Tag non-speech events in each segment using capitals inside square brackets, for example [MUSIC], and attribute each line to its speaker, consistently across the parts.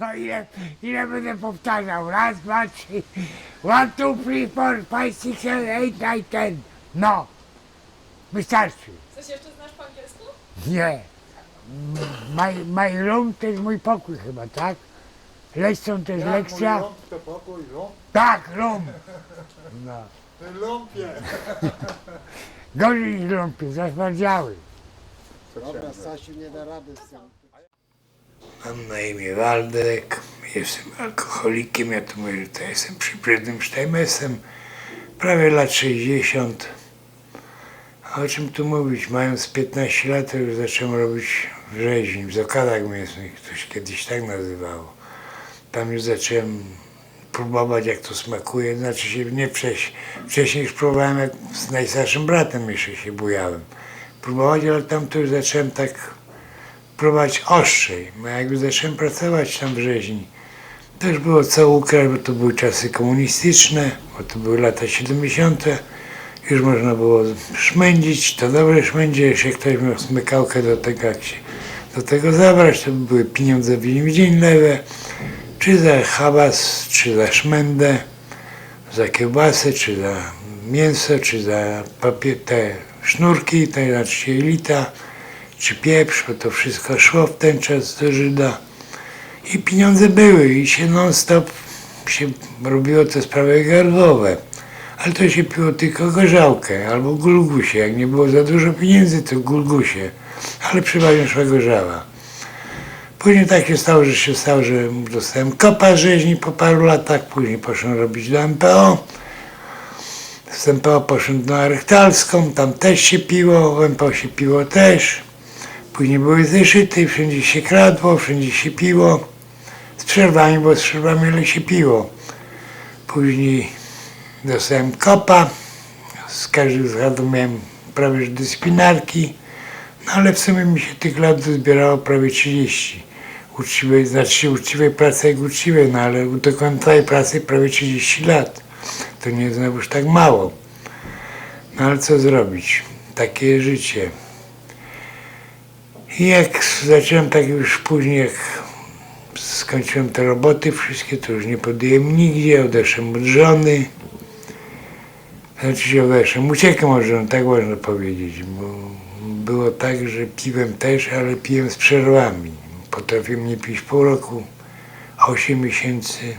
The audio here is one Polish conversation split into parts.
Speaker 1: No ile, ile będę powtarzał? Raz, dwa, trzy. One, two, three, four, five, six, seven, eight, nine, ten. No. Wystarczy.
Speaker 2: Coś jeszcze znasz po angielsku?
Speaker 1: Nie. My, my room to jest mój pokój chyba, tak? Lekcją to jest lekcja.
Speaker 3: Mój ląd to pokój, ląd.
Speaker 1: Tak, room. No. [LAUGHS]
Speaker 3: Ty lumpie.
Speaker 1: Gorzej niż lumpy, zasmadziały.
Speaker 4: Dobra, Stasiu nie da rady z tym.
Speaker 1: Mam na imię Waldek, jestem alkoholikiem, ja to mówię, że to jestem przybrydnym sztajmesem, prawie lat 60. A o czym tu mówić? Mając 15 lat już zacząłem robić w rzeźni, w zakładach mięsnych, to się kiedyś tak nazywało. Tam już zacząłem próbować jak to smakuje, znaczy się nie wcześniej, wcześniej już próbowałem jak z najstarszym bratem jeszcze się bujałem. Próbować, ale tam to już zacząłem tak próbować ostrzej. Bo jak zacząłem pracować tam w rzeźni, już było co ukraść, bo to były czasy komunistyczne, bo to były lata 70. Już można było szmędzić, to dobre szmędzie, jeśli ktoś miał smykałkę do tego, jak się do tego zabrać, to były pieniądze w dzień lewe, czy za hałas, czy za szmędę, za kiełbasę, czy za mięso, czy za papier, te sznurki, to znaczy się elita czy pieprz, bo to wszystko szło w ten czas do Żyda. I pieniądze były i się non stop się robiło te sprawy gardłowe. Ale to się piło tylko gorzałkę albo gulgusie. Jak nie było za dużo pieniędzy, to gulgusie. Ale przeważnie szła gorzała. Później tak się stało, że się stało, że dostałem kopa rzeźni po paru latach. Później poszedłem robić do MPO. Z MPO poszedłem na Rychtalską, tam też się piło, w MPO się piło też. Później były zeszyty, wszędzie się kradło, wszędzie się piło. Z przerwami, bo z przerwami ale się piło. Później dostałem kopa. Z każdych zgadów miałem prawie że dyscyplinarki. No ale w sumie mi się tych lat zbierało prawie 30. Uczciwej, znaczy uczciwej pracy jak uczciwej, no ale do końca tej pracy prawie 30 lat. To nie jest znowuż tak mało. No ale co zrobić? Takie życie. Jak zacząłem tak już później, jak skończyłem te roboty wszystkie, to już nie podjąłem nigdzie, odeszłem od żony. Znaczy się odeszłem, uciekłem od żony, tak można powiedzieć, bo było tak, że piłem też, ale piłem z przerwami. Potrafiłem nie pić pół roku, 8 miesięcy,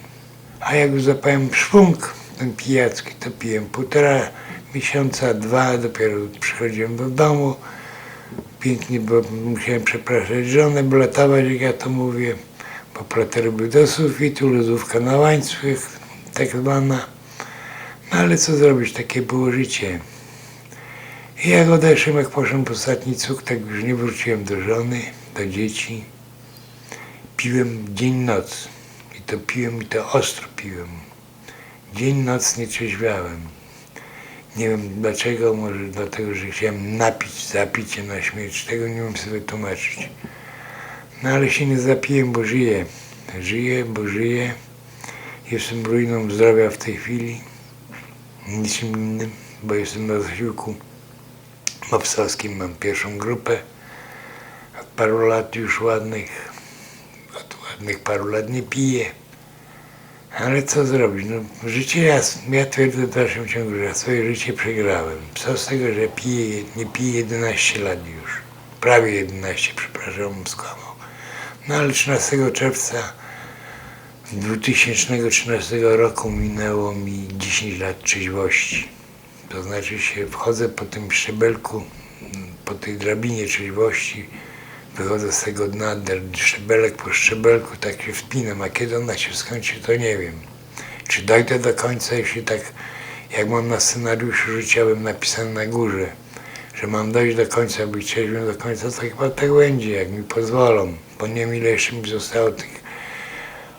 Speaker 1: a jak już zapałem szwung, ten pijacki, to piłem półtora miesiąca, dwa, dopiero przychodziłem do domu, pięknie, bo musiałem przepraszać żonę, blatować, jak ja to mówię, bo plater był do sufitu, lodówka na łańcuch, tak zwana. No ale co zrobić, takie było życie. I jak odeszłem, jak poszedłem po ostatni cuk, tak już nie wróciłem do żony, do dzieci. Piłem dzień, noc. I to piłem, i to ostro piłem. Dzień, noc nie trzeźwiałem. Nie wiem dlaczego, może dlatego, że chciałem napić, się na śmierć. Tego nie wiem sobie tłumaczyć. No ale się nie zapiłem, bo żyję. Żyję, bo żyję. Jestem ruiną zdrowia w tej chwili. Niczym innym, bo jestem na zasiłku mopsowskim. Mam pierwszą grupę. Od paru lat już ładnych. Od ładnych paru lat nie piję. Ale co zrobić? No, życie ja, ja twierdzę w dalszym ciągu, że swoje życie przegrałem. Co z tego, że piję, nie piję 11 lat już. Prawie 11, przepraszam, skłamał. No ale 13 czerwca 2013 roku minęło mi 10 lat trzeźwości. To znaczy się wchodzę po tym szczebelku, po tej drabinie trzeźwości, wychodzę z tego dna, szczebelek po szczebelku, tak się wspinam, a kiedy ona się skończy, to nie wiem. Czy dojdę do końca, jeśli tak, jak mam na scenariuszu życiowym napisane na górze, że mam dojść do końca, być trzeźwym do końca, to chyba tak będzie, jak mi pozwolą, bo nie wiem ile jeszcze mi zostało tych,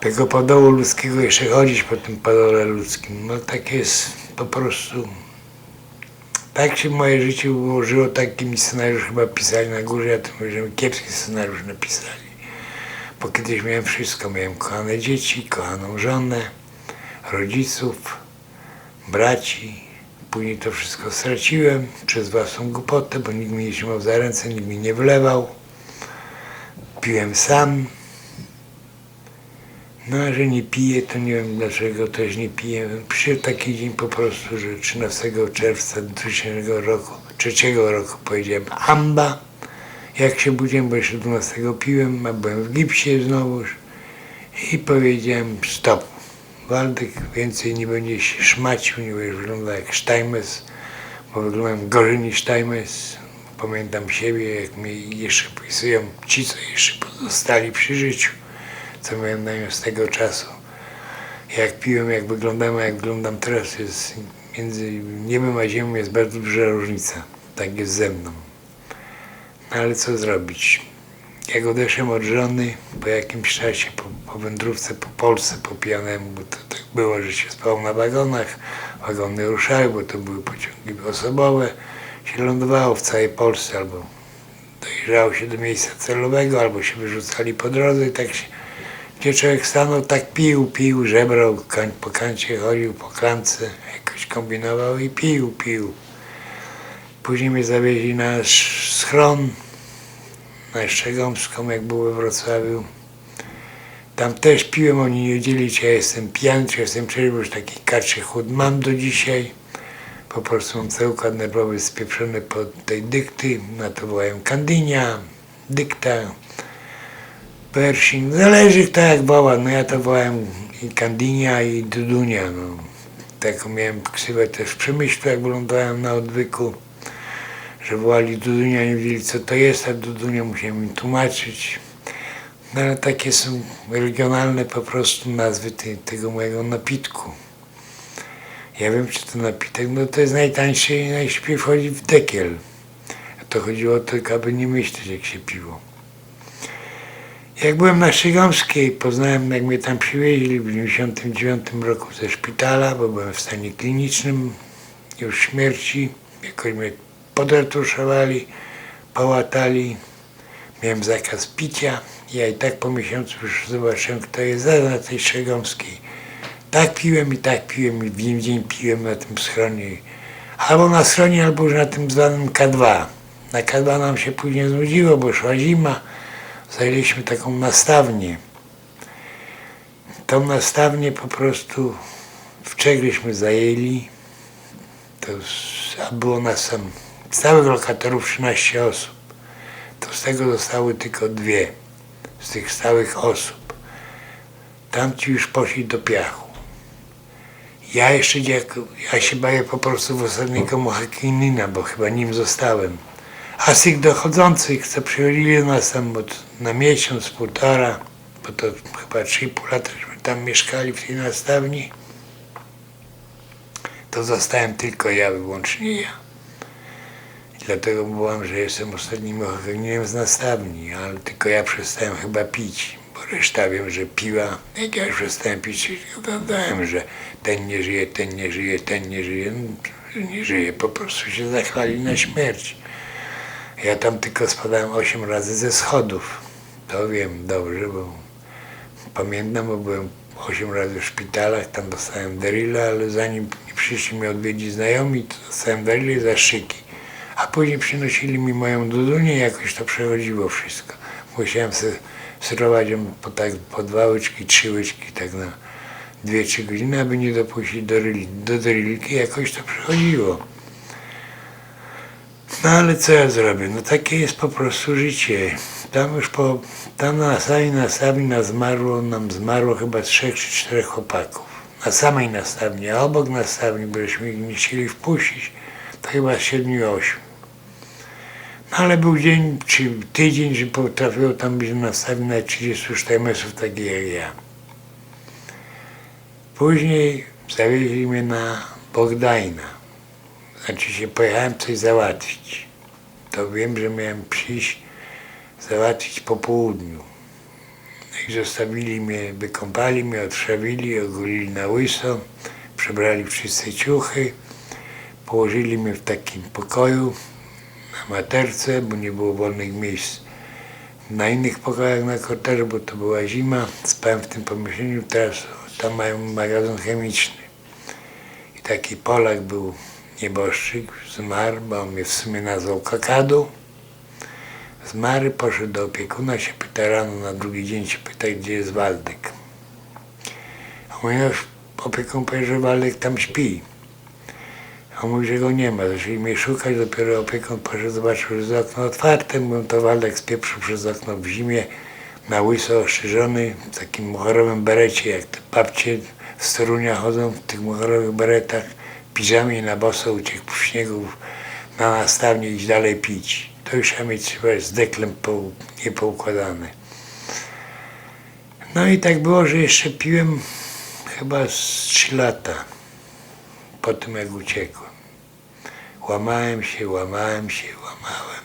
Speaker 1: tego podołu ludzkiego jeszcze chodzić po tym podole ludzkim. No tak jest po prostu tak się moje życie ułożyło, taki scenariusz chyba pisali na górze, ja to mówię, kiepski scenariusz napisali. Bo kiedyś miałem wszystko, miałem kochane dzieci, kochaną żonę, rodziców, braci. Później to wszystko straciłem przez własną głupotę, bo nikt mnie nie trzymał za ręce, nikt mi nie wlewał. Piłem sam. No a że nie piję, to nie wiem dlaczego też nie piję. Przyszedł taki dzień po prostu, że 13 czerwca 2000 roku, 3 roku powiedziałem amba. Jak się budziłem, bo jeszcze 12 piłem, a byłem w gipsie znowuż i powiedziałem stop. Waldek więcej nie będzie się szmacił, nie będzie wyglądał jak Steinmetz, bo wyglądam gorzej niż Steinmetz. Pamiętam siebie, jak mi jeszcze pisują ci, co jeszcze pozostali przy życiu, co na z tego czasu. Jak piłem, jak wyglądałem, jak wyglądam teraz, jest między niebem a ziemią jest bardzo duża różnica. Tak jest ze mną. No ale co zrobić? Jak odeszłem od żony, po jakimś czasie, po, po wędrówce po Polsce, po pijanemu, bo to tak było, że się spał na wagonach, wagony ruszały, bo to były pociągi osobowe, się lądowało w całej Polsce, albo dojeżdżało się do miejsca celowego, albo się wyrzucali po drodze i tak się, gdzie człowiek stanął, tak pił, pił, żebrał, kań, po kancie chodził, po klance, jakoś kombinował i pił, pił. Później mnie zawieźli na schron, na Szczegomską, jak był we Wrocławiu. Tam też piłem, oni nie wiedzieli, czy ja jestem pijany, czy jestem trzeźwy, już taki kaczy mam do dzisiaj. Po prostu mam cały układ nerwowy spieprzony pod tej dykty, na to wołają kandynia, dykta, Pershing, zależy kto jak woła, no ja to wołałem i kandynia i dudunia, no. Taką miałem ksywę też w Przemyślu, jak wylądowałem na odwyku że wołali Dudunia, nie wiedzieli co to jest, a Dudunia musiałem im tłumaczyć. No ale takie są regionalne po prostu nazwy te, tego mojego napitku. Ja wiem, czy to napitek, no to jest najtańszy i najszybciej wchodzi w dekiel. A to chodziło tylko, aby nie myśleć, jak się piło. Jak byłem na Szygomskiej, poznałem, jak mnie tam przywieźli w 1999 roku ze szpitala, bo byłem w stanie klinicznym już śmierci. Jakoś mnie podratuszowali, połatali. Miałem zakaz picia. Ja i tak po miesiącu już zobaczyłem, kto jest za na tej Szegomskiej. Tak piłem i tak piłem i w dzień dzień piłem na tym schronie. Albo na schronie, albo już na tym zwanym K2. Na K2 nam się później znudziło, bo szła zima. Zajęliśmy taką nastawnię. Tą nastawnię po prostu w Czegryśmy zajęli. To a było nas tam całych lokatorów 13 osób. To z tego zostały tylko dwie z tych stałych osób. Tamci już poszli do piachu. Ja jeszcze ja się bawię po prostu w ostatniego Mohakinina, bo chyba nim zostałem. A z tych dochodzących, co przychodzili do nas tam na miesiąc, półtora, bo to chyba 3,5 lata, żeśmy tam mieszkali w tej nastawni, to zostałem tylko ja, wyłącznie ja. I dlatego mówiłam, że jestem ostatnim ochroniem z nastawni, ale tylko ja przestałem chyba pić, bo reszta wiem, że piła. Jak ja przestałem pić, to dodałem, że ten nie żyje, ten nie żyje, ten nie żyje. No, nie żyje, po prostu się zachwali na śmierć. Ja tam tylko spadałem 8 razy ze schodów. To wiem dobrze, bo pamiętam, bo byłem 8 razy w szpitalach, tam dostałem derilla, ale zanim przyszli mnie odwiedzić znajomi, to dostałem derilla i zastrzyki. A później przynosili mi moją dudunię jakoś to przechodziło wszystko. Musiałem sobie sterować ją po, tak, po dwa łyczki, trzy łyczki, tak na dwie, trzy godziny, aby nie dopuścić do, do derilki, jakoś to przechodziło. No ale co ja zrobię? No takie jest po prostu życie. Tam już po, tam na sali nastawni nas zmarło, nam zmarło chyba trzech czy czterech chłopaków. Na samej nastawni, a obok nastawni, bośmy ich nie chcieli wpuścić, to chyba siedmiu, ośmiu. No ale był dzień, czy tydzień, że potrafiło tam być nastawni na 30 sztajmesów, takich jak ja. Później zawieźli mnie na Bogdajna. Znaczy się pojechałem coś załatwić. To wiem, że miałem przyjść załatwić po południu. No I zostawili mnie, wykąpali mnie, odszawili, ogolili na łyso, przebrali w czyste ciuchy, położyli mnie w takim pokoju na materce, bo nie było wolnych miejsc na innych pokojach na korytarzu, bo to była zima. Spałem w tym pomieszczeniu, teraz tam mają magazyn chemiczny. I taki Polak był nieboszczyk, zmarł, bo on mnie w sumie nazwał Kakadu. Zmarł, poszedł do opiekuna, się pyta rano, na drugi dzień się pyta, gdzie jest Waldek. Mój nasz opiekun powiedział, że Waldek tam śpi. A mówi, że go nie ma. Zaczęli mnie szukać, dopiero opiekun poszedł, zobaczył, że jest okno otwarte. Mówią, to Waldek spieprzył przez okno w zimie, na łyso ostrzyżony, w takim muchorowym berecie, jak te babcie z Torunia chodzą w tych muchorowych beretach, piżamie na boso uciekł po śniegu na nastawnie iść dalej pić. To już trzeba mieć chyba z deklem po, niepoukładane. No i tak było, że jeszcze piłem chyba z 3 lata po tym jak uciekłem. Łamałem się, łamałem się, łamałem.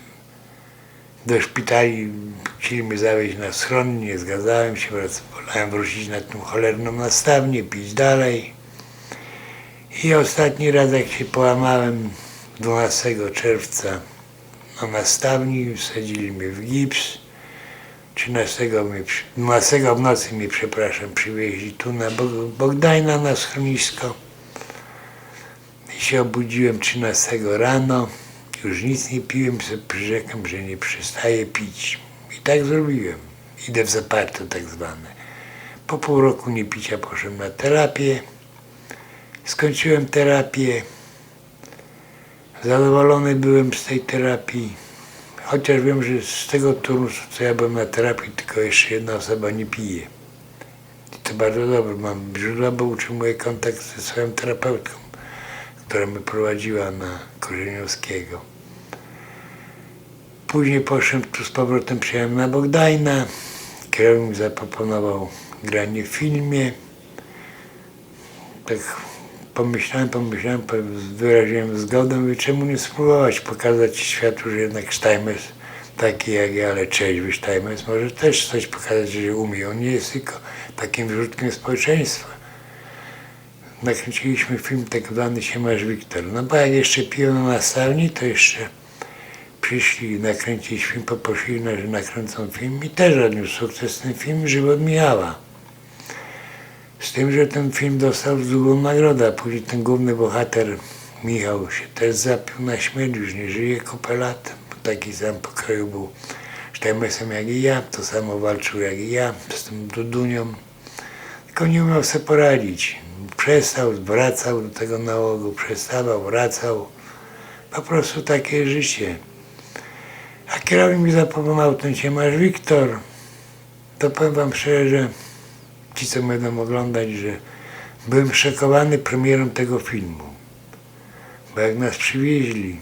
Speaker 1: Do szpitali chcieli mnie zawieźć na schron, nie zgadzałem się, wolałem wrócić na tą cholerną nastawnię, pić dalej. I ostatni raz jak się połamałem 12 czerwca na nastawni, wsadzili mnie w gips. 13 mnie, przy- 12 w nocy mnie, przepraszam, przywieźli tu na Bog- Bogdajna na schronisko. I się obudziłem 13 rano, już nic nie piłem, sobie przyrzekam, że nie przestaję pić. I tak zrobiłem. Idę w zaparto tak zwane. Po pół roku niepicia poszedłem na terapię. Skończyłem terapię. Zadowolony byłem z tej terapii. Chociaż wiem, że z tego turnusu, co ja byłem na terapii, tylko jeszcze jedna osoba nie pije. I to bardzo dobrze. Mam źródła, bo utrzymuję kontakt ze swoją terapeutką, która mnie prowadziła na Korzeniowskiego. Później poszedłem tu z powrotem, przyjechałem na Bogdajna. Kierownik zaproponował granie w filmie. Tak pomyślałem, pomyślałem, po- wyraziłem zgodę, mówię, czemu nie spróbować pokazać światu, że jednak Steinmetz, taki jak ja, ale trzeźwy Steinmetz, może też coś pokazać, że umie. On nie jest tylko takim wrzutkiem społeczeństwa. Nakręciliśmy film tak zwany Siemasz Wiktor. No bo jak jeszcze piłem na stawni, to jeszcze przyszli nakręcić film, poprosili nas, że nakręcą film i też odniósł sukces ten film Żywot Michała. Z tym, że ten film dostał drugą nagrodę, później ten główny bohater Michał się też zapił na śmierć, już nie żyje kupę lat, taki sam pokroju był Sztajmesem jak i ja, to samo walczył jak i ja z tym Dudunią, tylko nie umiał sobie poradzić. Przestał, wracał do tego nałogu, przestawał, wracał. Po prostu takie życie. A kierownik mi zaproponował ten Ciemasz Wiktor, to powiem wam szczerze, ci co będą oglądać, że byłem szokowany premierą tego filmu. Bo jak nas przywieźli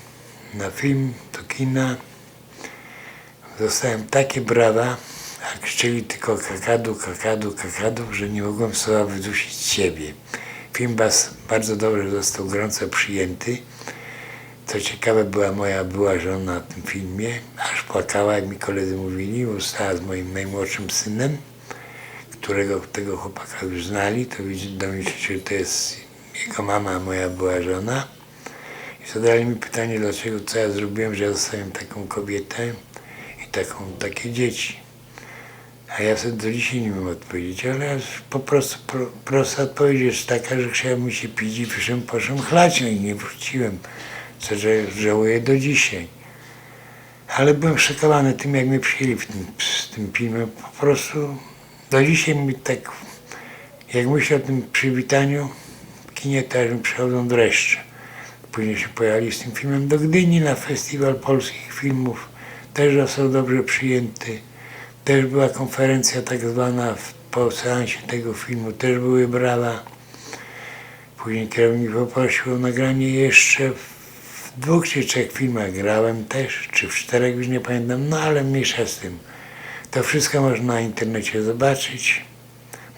Speaker 1: na film do kina, dostałem takie brawa, a krzyczeli tylko kakadu, kakadu, kakadu, że nie mogłem słowa wydusić z siebie. Film bardzo dobrze został gorąco przyjęty. Co ciekawe, była moja była żona na tym filmie, aż płakała, jak mi koledzy mówili, bo stała z moim najmłodszym synem którego tego chłopaka już znali, to widzi- domyślicie, że to jest jego mama, a moja była żona. I zadali mi pytanie, dlaczego, co ja zrobiłem, że ja taką kobietę i taką, takie dzieci. A ja sobie do dzisiaj nie wiem odpowiedzieć, ale po prostu pro, prosta odpowiedź jest taka, że chciałem się pić i poszedłem, poszedłem chlać, no i nie wróciłem, co że żałuję do dzisiaj. Ale byłem szokowany tym, jak mnie przyjęli w tym, z tym filmem. Po prostu do dzisiaj mi tak, jak myślę o tym przywitaniu w kinie, to aż mi przychodzą dreszcze. Później się pojechali z tym filmem do Gdyni na festiwal polskich filmów. Też został dobrze przyjęty. Też była konferencja tak zwana w, po seansie tego filmu. Też były brawa. Później kierownik poprosił o nagranie jeszcze w dwóch czy trzech filmach. Grałem też, czy w czterech, już nie pamiętam. No ale mniejsza z tym. To wszystko można na internecie zobaczyć.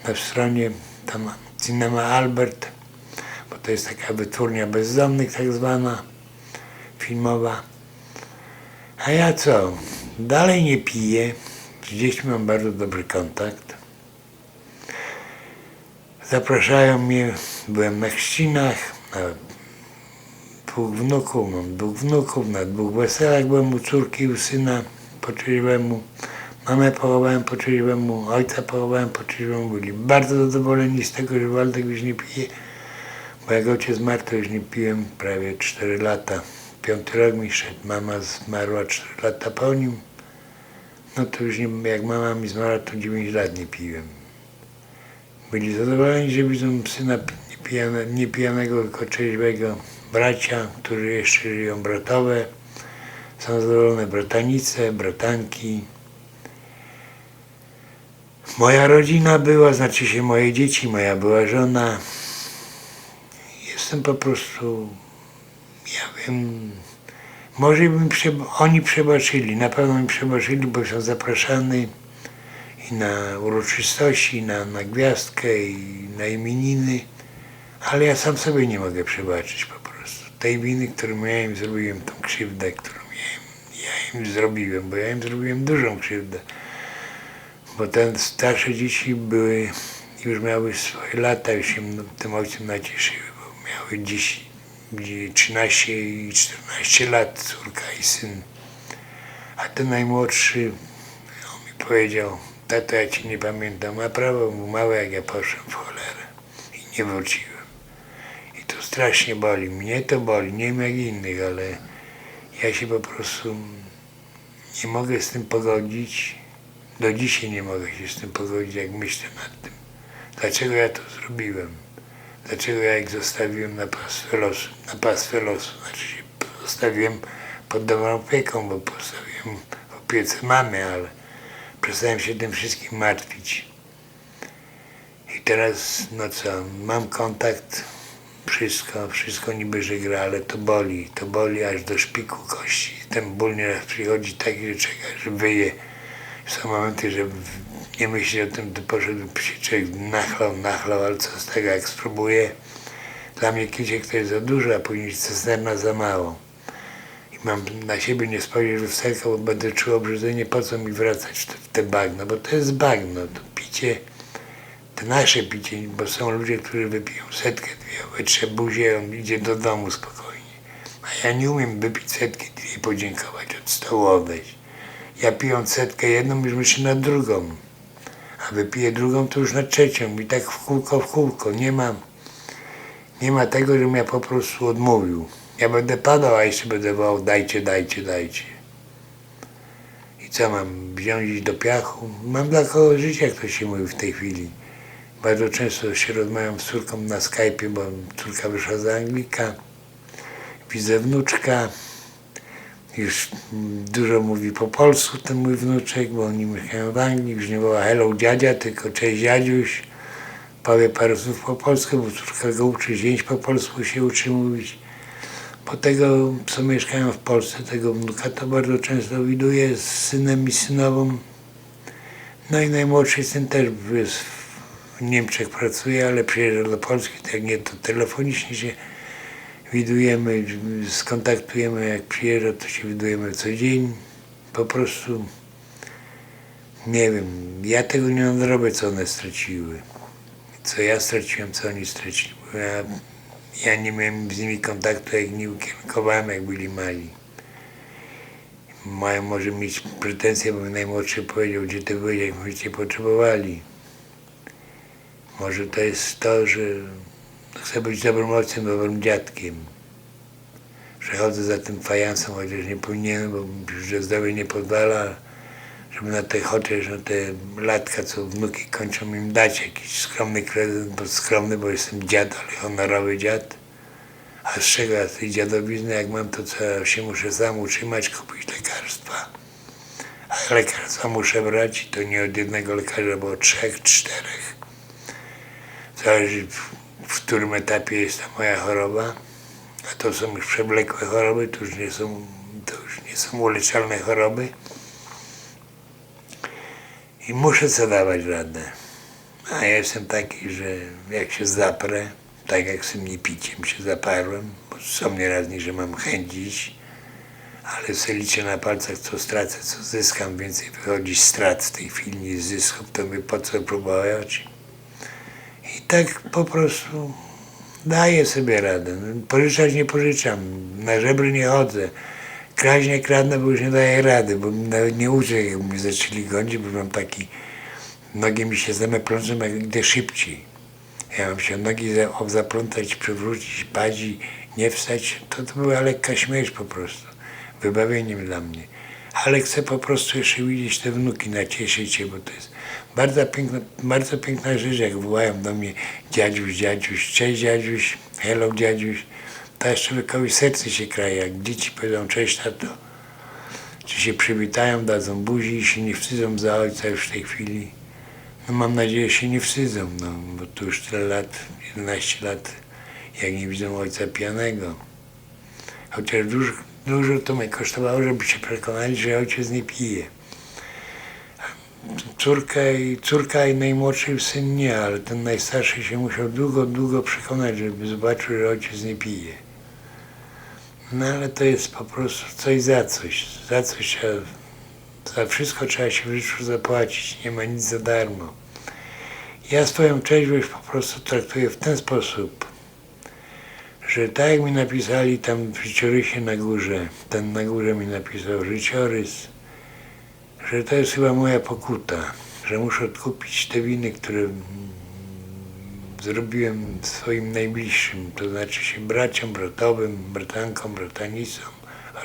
Speaker 1: Na stronie tam Cinema Albert, bo to jest taka wytwórnia bezdomnych tak zwana, filmowa. A ja co? Dalej nie piję. Z dziećmi mam bardzo dobry kontakt. Zapraszają mnie, byłem na chrzcinach, na dwóch wnuków, mam dwóch wnuków, na dwóch weselach byłem u córki i u syna po trzeźwemu. Mamę pochowałem po trzeźwemu, ojca pochowałem po trzeźwemu. Byli bardzo zadowoleni z tego, że Waldek już nie pije. Bo jak ojciec zmarł, to już nie piłem prawie 4 lata. Piąty rok mi szedł. Mama zmarła 4 lata po nim. No to już nie, jak mama mi zmarła, to 9 lat nie piłem. Byli zadowoleni, że widzą syna niepijane, nie tylko trzeźwego. Bracia, którzy jeszcze żyją, bratowe. Są zadowolone bratanice, bratanki. Moja rodzina była, znaczy się moje dzieci, moja była żona. Jestem po prostu, ja wiem, może bym prze, oni przebaczyli, na pewno mi przebaczyli, bo są zapraszani i na uroczystości, i na, na gwiazdkę, i na imieniny, ale ja sam sobie nie mogę przebaczyć po prostu. Tej winy, którą miałem, zrobiłem tą krzywdę, którą ja im zrobiłem, bo ja im zrobiłem dużą krzywdę. Bo te starsze dzieci były, już miały swoje lata, już się tym ojcem nacieszyły, bo miały dziś, gdzie 13 i 14 lat, córka i syn. A ten najmłodszy, on mi powiedział, tato ja cię nie pamiętam, a prawo był mały jak ja poszłem w cholerę i nie wróciłem. I to strasznie boli, mnie to boli, nie wiem jak innych, ale ja się po prostu nie mogę z tym pogodzić. Do dzisiaj nie mogę się z tym pogodzić, jak myślę nad tym. Dlaczego ja to zrobiłem? Dlaczego ja ich zostawiłem na pastwę losu? Na pastwę losu, znaczy się zostawiłem pod dobrą opieką, bo postawiłem opiece mamy, ale przestałem się tym wszystkim martwić. I teraz, no co, mam kontakt, wszystko, wszystko niby, że gra, ale to boli, to boli aż do szpiku kości. Ten ból nieraz przychodzi taki, że czeka, że wyje. Są momenty, że nie myśli o tym, to poszedł człowiek nachlał, nachlał, ale co z tego, jak spróbuję. Dla mnie kiciek to jest za dużo, a później cysterna za mało. I mam na siebie nie spojrzeć w lusterko, bo będę czuł obrzydzenie, po co mi wracać w te, bagno, bo to jest bagno, to picie, to nasze picie, bo są ludzie, którzy wypiją setkę, dwie, wytrze buzię, on idzie do domu spokojnie. A ja nie umiem wypić setki, dwie podziękować, od stołu odejść. Ja pijąc setkę jedną, już myślę na drugą, a wypiję drugą, to już na trzecią i tak w kółko, w kółko. Nie ma, nie ma tego, żebym ja po prostu odmówił. Ja będę padał, a jeszcze będę wołał dajcie, dajcie, dajcie. I co mam, wziąć do piachu? Mam dla kogo żyć, jak to się mówi w tej chwili. Bardzo często się rozmawiam z córką na Skype'ie, bo córka wyszła za Anglika. Widzę wnuczka. Już dużo mówi po polsku ten mój wnuczek, bo oni mieszkają w Anglii. Już nie woła hello dziadzia, tylko cześć dziadziuś. Powie parę słów po polsku, bo córka go uczy, zięć po polsku się uczy mówić. Bo tego, co mieszkają w Polsce, tego wnuka, to bardzo często widuję z synem i synową. No i najmłodszy syn też jest w Niemczech pracuje, ale przyjeżdża do Polski, tak nie, to telefonicznie się widujemy, skontaktujemy, jak przyjeżdża, to się widujemy co dzień. Po prostu nie wiem, ja tego nie nadrobię, co one straciły. Co ja straciłem, co oni stracili. Ja, ja nie miałem z nimi kontaktu, jak nie ukierunkowałem, jak byli mali. Mają może mieć pretensje, bo najmłodszy powiedział, gdzie ty byłeś, jak my cię potrzebowali. Może to jest to, że chcę być dobrym ojcem, dobrym dziadkiem. Że chodzę za tym fajansem, chociaż nie powinienem, bo że zdrowie nie pozwala, żeby na te chociaż na te latka, co wnuki kończą im dać jakiś skromny prezent, bo skromny, bo jestem dziad, ale honorowy dziad. A z czego ja tej dziadowizny, jak mam to, co się muszę sam utrzymać, kupić lekarstwa. A lekarstwa muszę brać i to nie od jednego lekarza, bo od trzech, czterech. Zależy w, którym etapie jest ta moja choroba. A to są już przewlekłe choroby, to już nie są, to już nie są uleczalne choroby. I muszę sobie dawać radę. A ja jestem taki, że jak się zaprę, tak jak z tym niepiciem się zaparłem, bo są nieraz dni, że mam chęć iść, ale sobie liczę na palcach, co stracę, co zyskam. Więcej wychodzi strat w tej chwili niż zysków, to by po co próbować. I tak po prostu daję sobie radę. Pożyczać nie pożyczam, na żebry nie chodzę. Kraść nie kradnę, bo już nie daję rady, bo nawet nie uczę, jak mnie zaczęli gonić, bo mam taki, nogi mi się plączą, jak idę szybciej. Ja mam się nogi za- zaplątać, przewrócić, padzi, nie wstać, to, to była lekka śmierć po prostu. Wybawieniem dla mnie. Ale chcę po prostu jeszcze widzieć te wnuki, nacieszyć się, bo to jest Bardzo piękna, bardzo piękna rzecz, jak wołają do mnie dziadziuś, dziadziuś, cześć dziadziuś, hello dziadziuś. To aż człowiekowi serce się kraje, jak dzieci powiedzą cześć tato. Czy się przywitają, dadzą buzi i się nie wstydzą za ojca już w tej chwili. No mam nadzieję, że się nie wstydzą, no, bo to już tyle lat, 11 lat, jak nie widzą ojca pijanego. Chociaż dużo, dużo to mnie kosztowało, żeby się przekonali, że ojciec nie pije. Córka i, córka i najmłodszy syn nie, ale ten najstarszy się musiał długo, długo przekonać, żeby zobaczył, że ojciec nie pije. No ale to jest po prostu coś za coś. Za coś trzeba, za wszystko trzeba się w życiu zapłacić. Nie ma nic za darmo. Ja swoją trzeźwość po prostu traktuję w ten sposób, że tak jak mi napisali tam w życiorysie na górze, ten na górze mi napisał życiorys, że to jest chyba moja pokuta, że muszę odkupić te winy, które zrobiłem swoim najbliższym, to znaczy się braciom, bratowym, bratankom, bratanicom,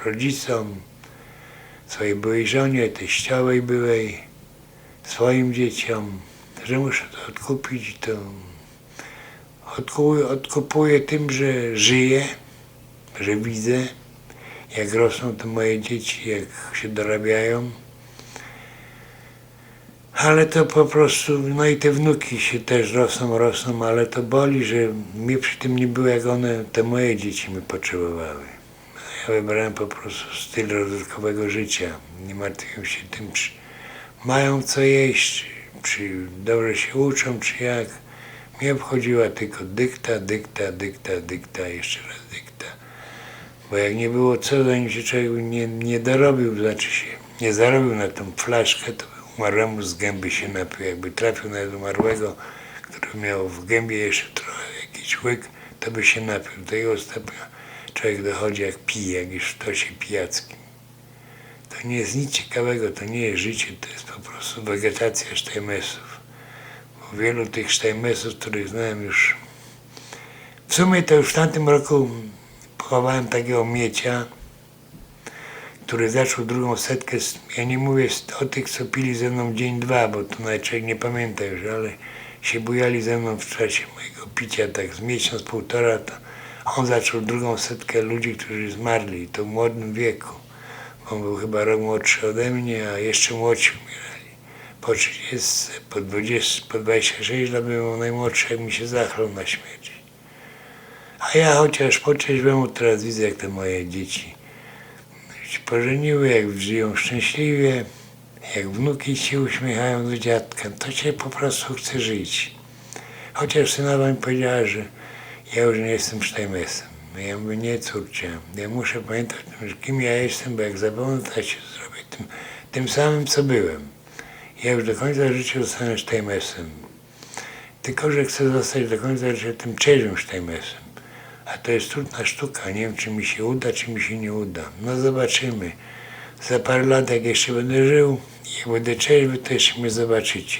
Speaker 1: rodzicom, swojej byłej żonie, teściowej byłej, swoim dzieciom, że muszę to odkupić to odkupuję, odkupuję tym, że żyję, że widzę, jak rosną te moje dzieci, jak się dorabiają. Ale to po prostu, no i te wnuki się też rosną, rosną, ale to boli, że mnie przy tym nie było, jak one, te moje dzieci mi potrzebowały. Ja wybrałem po prostu styl rozrywkowego życia. Nie martwiłem się tym, czy mają co jeść, czy, dobrze się uczą, czy jak. Mnie obchodziła tylko dykta, dykta, dykta, dykta, jeszcze raz dykta. Bo jak nie było co, zanim się człowiek nie, nie dorobił, znaczy się nie zarobił na tą flaszkę, to umarłemu z gęby się napił. Jakby trafił na umarłego, który miał w gębie jeszcze trochę jakiś łyk, to by się napił. Do tego stopnia człowiek dochodzi jak pije, jak już w tosie pijackim. To nie jest nic ciekawego, to nie jest życie, to jest po prostu wegetacja sztajmesów. Bo wielu tych sztajmesów, których znałem już... W sumie to już w tamtym roku pochowałem takiego miecia, który zaczął drugą setkę. Ja nie mówię o tych, co pili ze mną dzień, dwa, bo to człowiek nie pamięta już, ale się bujali ze mną w czasie mojego picia, tak z miesiąc, półtora, to on zaczął drugą setkę ludzi, którzy zmarli, to w młodym wieku. On był chyba rok młodszy ode mnie, a jeszcze młodsi umierali. Po 30, po 20, po 26 lat był najmłodszy, jak mi się zachlał na śmierć. A ja chociaż po trzeźwemu teraz widzę, jak te moje dzieci się pożeniły, jak żyją szczęśliwie, jak wnuki się uśmiechają do dziadka, to się po prostu chce żyć. Chociaż synowa mi powiedziała, że ja już nie jestem Steinmessem. Ja mówię, nie córcia, ja muszę pamiętać, kim ja jestem, bo jak zapomnę, to się zrobię tym, tym samym, co byłem. Ja już do końca życia zostanę Steinmessem. Tylko, że chcę zostać do końca życia tym trzeźwym Steinmessem. A to jest trudna sztuka. Nie wiem, czy mi się uda, czy mi się nie uda. No zobaczymy. Za parę lat, jak jeszcze będę żył, jak będę trzeźwy, to jeszcze mnie zobaczycie.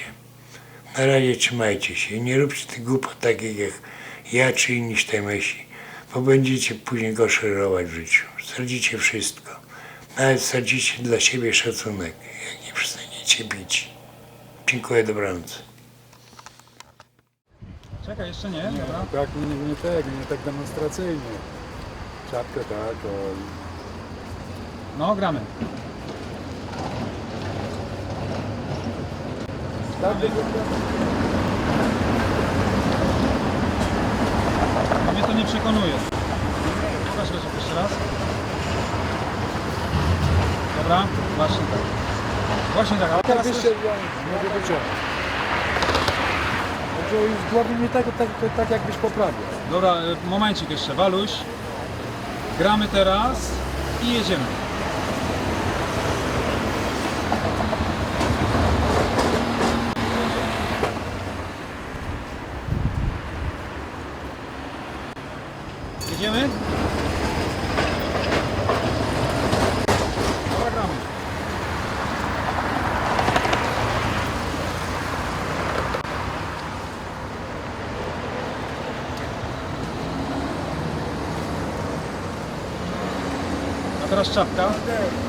Speaker 1: Na razie trzymajcie się i nie róbcie tych głupot takich jak ja czy inni sztajmesi, bo będziecie później go szerować w życiu. Stracicie wszystko. Nawet stracicie dla siebie szacunek, jak nie przestaniecie pić. Dziękuję, dobranoc.
Speaker 2: Czekaj, jeszcze nie,
Speaker 3: Nie,
Speaker 2: dobra.
Speaker 3: tak, nie, nie tak, nie tak demonstracyjnie. Czapkę tak, o,
Speaker 2: No, gramy.
Speaker 3: wygląda.
Speaker 2: A mnie to nie przekonuje. Pokaż Leszek jeszcze raz. Dobra, właśnie tak. Właśnie tak, ale
Speaker 3: Tak
Speaker 2: teraz
Speaker 3: jeszcze, mogę wyciągnąć. Już w głowie nie tak, tak, tak, jakbyś poprawiał.
Speaker 2: Dobra, y, momencik jeszcze, Waluś. Gramy teraz i. Jedziemy? Dobra, gramy. A